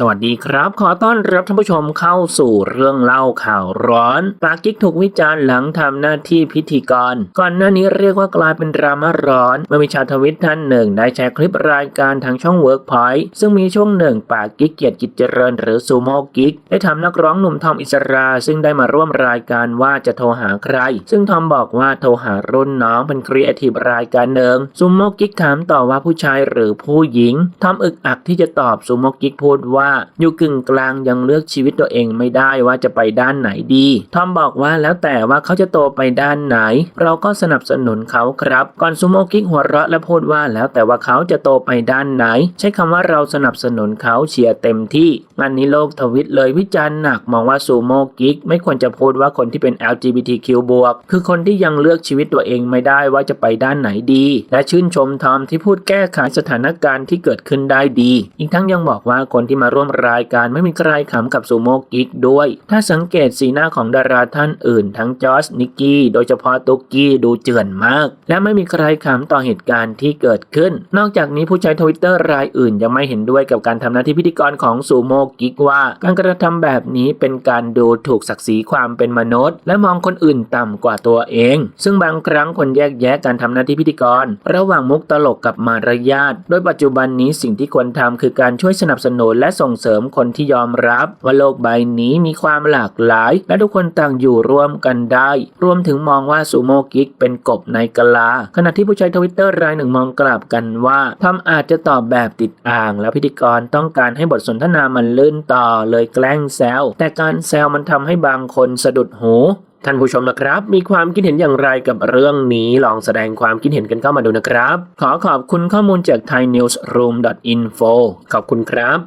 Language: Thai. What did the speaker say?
สวัสดีครับ ขอต้อนรับท่านผู้ชมเข้าสู่เรื่องเล่าข่าวร้อนปากิ๊กถูกวิจารณ์หลังทำหน้าที่พิธีกร ก่อนหน้านี้เรียกว่ากลายเป็นดราม่าร้อน เมื่อมีชาวทวิตท่านหนึ่ง ได้แชร์คลิปรายการทางช่อง Workpoint ซึ่งมีช่วงหนึ่งปากิ๊กเกียรติกิจเจริญหรือซูโม่กิ๊กได้ทำนักร้องหนุ่มทอมอิสรา ซึ่งได้มาร่วมรายการว่าจะโทรหาใคร ซึ่งทอมบอกว่าโทรหารุ่นน้องเป็นครีเอทีฟรายการหนึ่งซูโม่กิ๊กถามต่อว่าผู้ชายหรือผู้หญิงทอมอึกอักที่จะตอบซูโม่กิ๊กพูดว่าอยู่กึ่งกลางยังเลือกชีวิตตัวเองไม่ได้ว่าจะไปด้านไหนดี ทอมบอกว่าแล้วแต่ว่าเขาจะโตไปด้านไหน เราก็สนับสนุนเขาครับ ก่อนซูโมกิ๊กหัวเราะและพูดว่าแล้วแต่ว่าเขาจะโตไปด้านไหน ใช้คำว่าเราสนับสนุนเขาเชียร์เต็มที่งานนี้โลกทวิตเลยวิจารณ์หนักมองว่าซูโมกิ๊กไม่ควรจะพูดว่าคนที่เป็น LGBTQ บวกคือคนที่ยังเลือกชีวิตตัวเองไม่ได้ว่าจะไปด้านไหนดี และชื่นชมทอมที่พูดแก้ไขสถานการณ์ที่เกิดขึ้นได้ดี อีกทั้งยังบอกว่าคนที่มาร่วมรายการไม่มีใครขำกับซูโม่กิ๊กด้วย ถ้าสังเกตสีหน้าของดาราท่านอื่น ทั้งจอร์นิกกี้ โดยเฉพาะตุ๊กกี้ดูเจือนมาก และไม่มีใครขำต่อเหตุการณ์ที่เกิดขึ้น นอกจากนี้ผู้ใช้ทวิตเตอร์รายอื่นยังไม่เห็นด้วยกับการทำหน้าที่พิธีกรของซูโม่กิ๊กว่าการกระทำแบบนี้เป็นการดูถูกศักดิ์ศรีความเป็นมนุษย์ และมองคนอื่นต่ำกว่าตัวเอง ซึ่งบางครั้งคนแยกแยะการทำหน้าที่พิธีกร ระหว่างมุกตลกกับมารยาทโดยปัจจุบันนี้สิ่งที่ควรทำคือการช่วยสนับสนุนและส่งเสริมคนที่ยอมรับว่าโลกใบนี้มีความหลากหลาย และทุกคนต่างอยู่ร่วมกันได้ รวมถึงมองว่าซูโม่กิ๊กเป็นกบในกะลา ขณะที่ผู้ใช้ทวิตเตอร์รายหนึ่งมองกลับกันว่าทอมอาจจะตอบแบบติดอ่าง แล้วพิธีกรต้องการให้บทสนทนามันลื่นต่อเลยแกล้งแซวแต่การแซวมันทำให้บางคนสะดุดหูท่านผู้ชมนะครับ มีความคิดเห็นอย่างไรกับเรื่องนี้ลองแสดงความคิดเห็นกันเข้ามาดูนะครับ ขอขอบคุณข้อมูลจาก thainewsroom.info ขอบคุณครับ